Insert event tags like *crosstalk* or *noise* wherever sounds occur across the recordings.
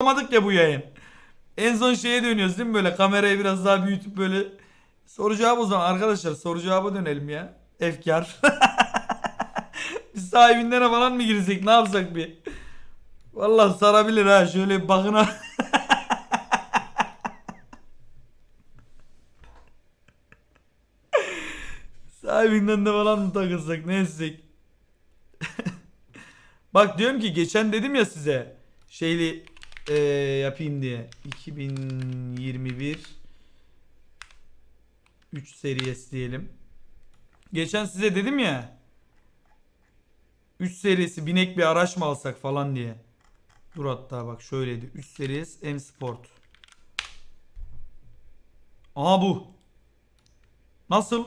yapamadık ya bu yayın. En son şeye dönüyoruz değil mi böyle kamerayı biraz daha büyütüp böyle soru cevap o zaman arkadaşlar soru cevaba dönelim ya. Efkar. *laughs* Biz sahibinden falan mı girsek ne yapsak bir? Vallahi sarabilir ha şöyle bakın. *laughs* Sahibinden de falan mı takılsak ne etsek? *laughs* Bak diyorum ki geçen dedim ya size şeyli eee, yapayım diye. 2021 3 seriyesi diyelim. Geçen size dedim ya 3 serisi binek bir araç mı alsak falan diye. Dur hatta bak şöyleydi. 3 serisi M Sport. Aha bu. Nasıl?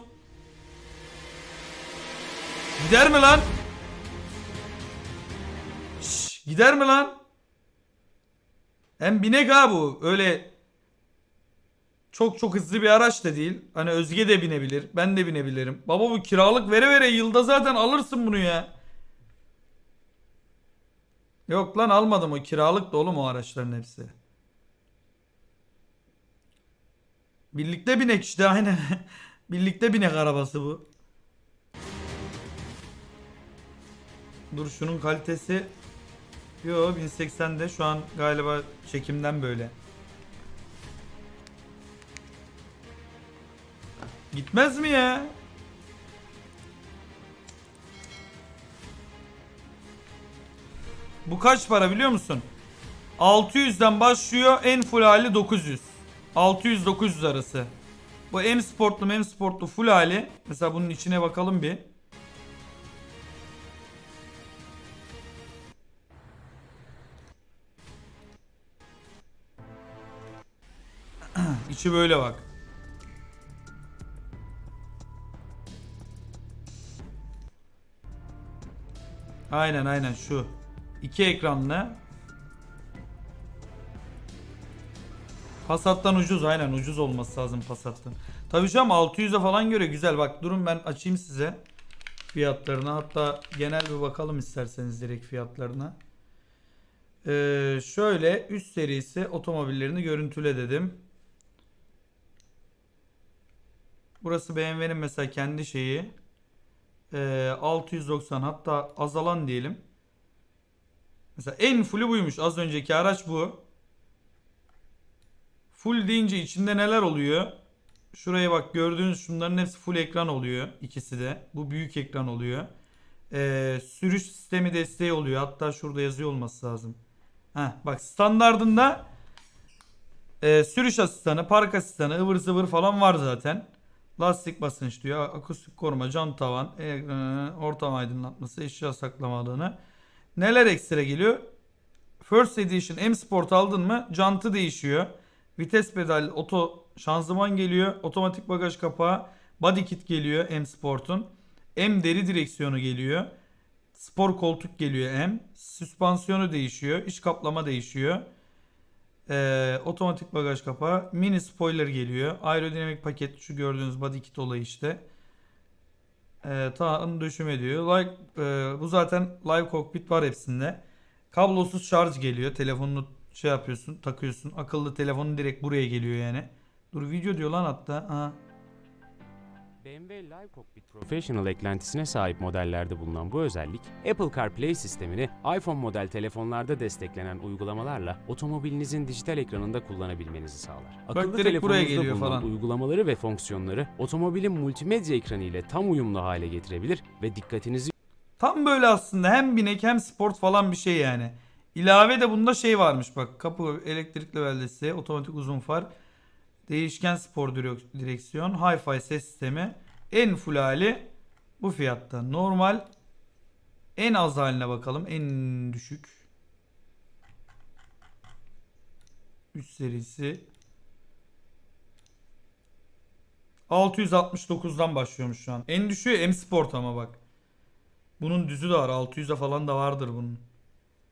Gider mi lan? Şş, gider mi lan? Hem binek ha bu. Öyle çok çok hızlı bir araç da değil. Hani Özge de binebilir. Ben de binebilirim. Baba bu kiralık vere vere yılda zaten alırsın bunu ya. Yok lan almadım o kiralık da oğlum o araçların hepsi. Birlikte binek işte aynen. *laughs* Birlikte binek arabası bu. Dur şunun kalitesi Yo 1080'de şu an galiba çekimden böyle. Gitmez mi ya? Bu kaç para biliyor musun? 600'den başlıyor en full hali 900. 600-900 arası. Bu M Sportlu M Sportlu full hali. Mesela bunun içine bakalım bir. İçi böyle bak. Aynen aynen şu. İki ekranlı. Passat'tan ucuz aynen ucuz olması lazım Passat'tan. Tabii şu an 600'e falan göre güzel. Bak durun ben açayım size fiyatlarını. Hatta genel bir bakalım isterseniz direkt fiyatlarına. Ee, şöyle üst serisi otomobillerini görüntüle dedim. Burası BMW'nin mesela kendi şeyi. Ee, 690 hatta azalan diyelim. Mesela en fullü buymuş. Az önceki araç bu. Full deyince içinde neler oluyor? Şuraya bak gördüğünüz şunların hepsi full ekran oluyor. ikisi de. Bu büyük ekran oluyor. Ee, sürüş sistemi desteği oluyor. Hatta şurada yazıyor olması lazım. Heh, bak standardında e, sürüş asistanı, park asistanı, ıvır zıvır falan var zaten. Lastik basınç diyor. Akustik koruma, cam tavan, e, ortam aydınlatması, eşya saklama alanı. Neler ekstra geliyor? First Edition M Sport aldın mı? Jantı değişiyor. Vites pedal, oto şanzıman geliyor. Otomatik bagaj kapağı, body kit geliyor M Sport'un. M deri direksiyonu geliyor. Spor koltuk geliyor M. Süspansiyonu değişiyor. İç kaplama değişiyor. Ee, otomatik bagaj kapağı. Mini spoiler geliyor. Aerodinamik paket şu gördüğünüz body kit olayı işte. Ee, tam döşüme diyor. Like, e, bu zaten live cockpit var hepsinde. Kablosuz şarj geliyor. Telefonunu şey yapıyorsun, takıyorsun. Akıllı telefonun direkt buraya geliyor yani. Dur video diyor lan hatta. Ha. BMW Live Cockpit Professional eklentisine sahip modellerde bulunan bu özellik, Apple CarPlay sistemini iPhone model telefonlarda desteklenen uygulamalarla otomobilinizin dijital ekranında kullanabilmenizi sağlar. Akıllı direkt buraya geliyor bulunan falan. uygulamaları ve fonksiyonları otomobilin multimedya ekranı ile tam uyumlu hale getirebilir ve dikkatinizi Tam böyle aslında hem binek hem sport falan bir şey yani. İlave de bunda şey varmış bak. Kapı elektrik leveldesi, otomatik uzun far, değişken spor direk- direksiyon, hi-fi ses sistemi. En full hali bu fiyatta. Normal en az haline bakalım. En düşük. 3 serisi 669'dan başlıyormuş şu an. En düşüğü M Sport ama bak. Bunun düzü de var. 600'e falan da vardır bunun.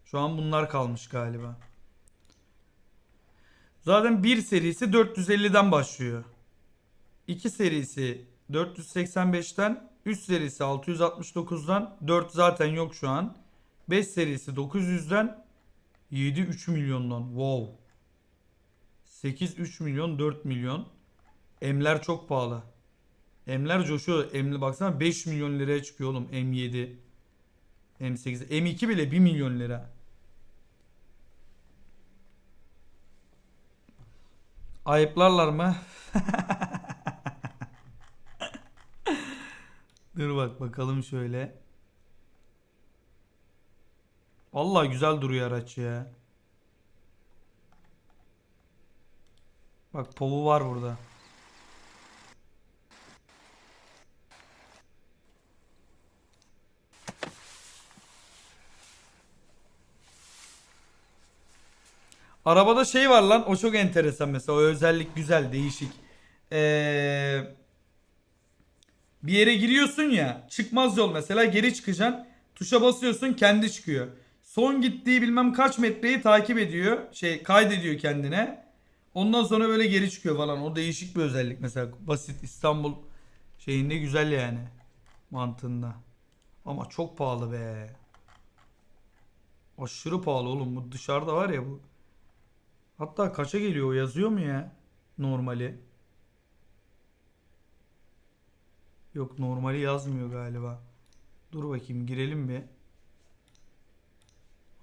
Şu an bunlar kalmış galiba. Zaten 1 serisi 450'den başlıyor. 2 serisi 485'ten, 3 serisi 669'dan, 4 zaten yok şu an. 5 serisi 900'den, 7 3 milyondan. Wow. 8 3 milyon 4 milyon. Emler çok pahalı. Emler coşuyor. Emli baksana 5 milyon liraya çıkıyor oğlum M7. M8. M2 bile 1 milyon lira. Ayıplarlar mı? Dur bak bakalım şöyle. Vallahi güzel duruyor araç ya. Bak povu var burada. Arabada şey var lan o çok enteresan mesela o özellik güzel değişik. Ee, bir yere giriyorsun ya çıkmaz yol mesela geri çıkacaksın tuşa basıyorsun kendi çıkıyor. Son gittiği bilmem kaç metreyi takip ediyor şey kaydediyor kendine. Ondan sonra böyle geri çıkıyor falan o değişik bir özellik mesela basit İstanbul şeyinde güzel yani mantığında. Ama çok pahalı be. Aşırı pahalı oğlum bu dışarıda var ya bu. Hatta kaça geliyor yazıyor mu ya? Normali. Yok normali yazmıyor galiba. Dur bakayım girelim bir.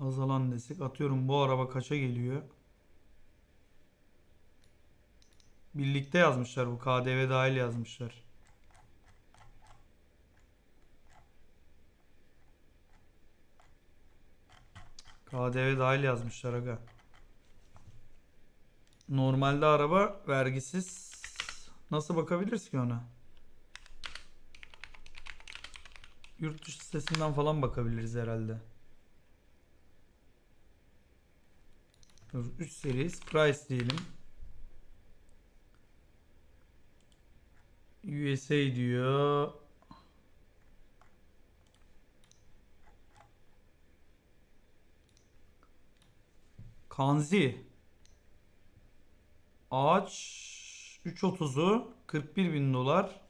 Azalan desek atıyorum bu araba kaça geliyor? Birlikte yazmışlar bu KDV dahil yazmışlar. KDV dahil yazmışlar aga. Normalde araba vergisiz. Nasıl bakabiliriz ki ona? Yurt dışı sitesinden falan bakabiliriz herhalde. Dur 3 series price diyelim. USA diyor. Kanzi. Ağaç 3.30'u 41 bin dolar.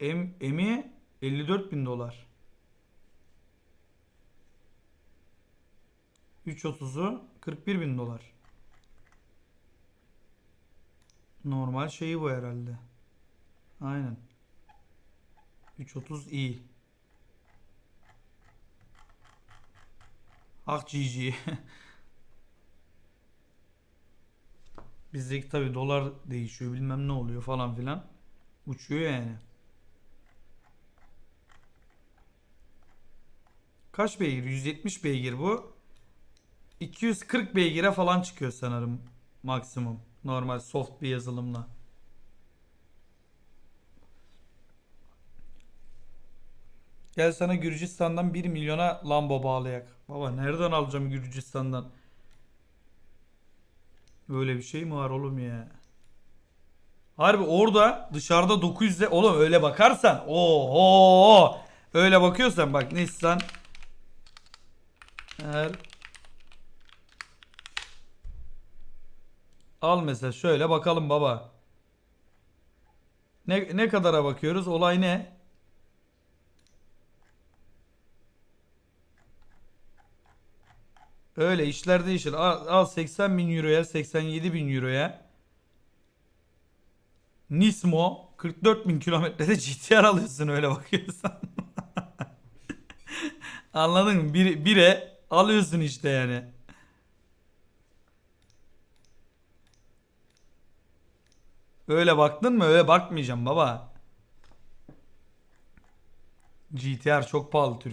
Em, emi 54 bin dolar. 3.30'u 41 bin dolar. Normal şeyi bu herhalde. Aynen. 3.30 iyi. Ah GG. *laughs* Bizdeki tabi dolar değişiyor bilmem ne oluyor falan filan. Uçuyor yani. Kaç beygir? 170 beygir bu. 240 beygire falan çıkıyor sanırım maksimum. Normal soft bir yazılımla. Gel sana Gürcistan'dan 1 milyona Lambo bağlayak. Baba nereden alacağım Gürcistan'dan? Böyle bir şey mi var oğlum ya? Harbi orada dışarıda 900'de oğlum öyle bakarsan oho öyle bakıyorsan bak Nissan her Al mesela şöyle bakalım baba. Ne ne kadara bakıyoruz? Olay ne? Öyle işler değişir. Al, al 80 bin euroya 87 bin euroya Nismo 44 bin kilometrede GTR alıyorsun öyle bakıyorsan. *laughs* Anladın mı? Bir, bire alıyorsun işte yani. Öyle baktın mı? Öyle bakmayacağım baba. GTR çok pahalı Türkiye.